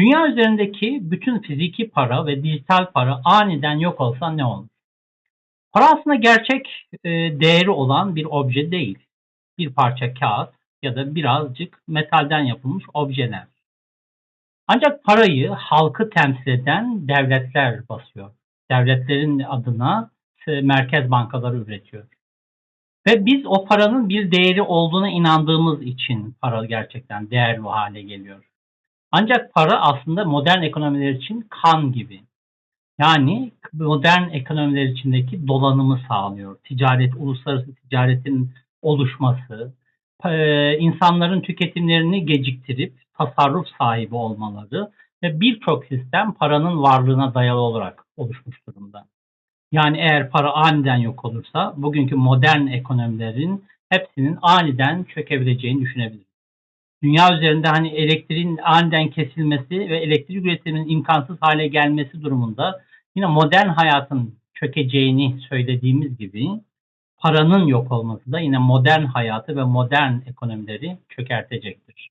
Dünya üzerindeki bütün fiziki para ve dijital para aniden yok olsa ne olur? Para aslında gerçek e, değeri olan bir obje değil. Bir parça kağıt ya da birazcık metalden yapılmış objeler. Ancak parayı halkı temsil eden devletler basıyor. Devletlerin adına e, merkez bankaları üretiyor. Ve biz o paranın bir değeri olduğuna inandığımız için para gerçekten değerli hale geliyor. Ancak para aslında modern ekonomiler için kan gibi. Yani modern ekonomiler içindeki dolanımı sağlıyor. Ticaret, uluslararası ticaretin oluşması, e, insanların tüketimlerini geciktirip tasarruf sahibi olmaları ve birçok sistem paranın varlığına dayalı olarak oluşmuş durumda. Yani eğer para aniden yok olursa bugünkü modern ekonomilerin hepsinin aniden çökebileceğini düşünebiliriz. Dünya üzerinde hani elektriğin aniden kesilmesi ve elektrik üretiminin imkansız hale gelmesi durumunda yine modern hayatın çökeceğini söylediğimiz gibi paranın yok olması da yine modern hayatı ve modern ekonomileri çökertecektir.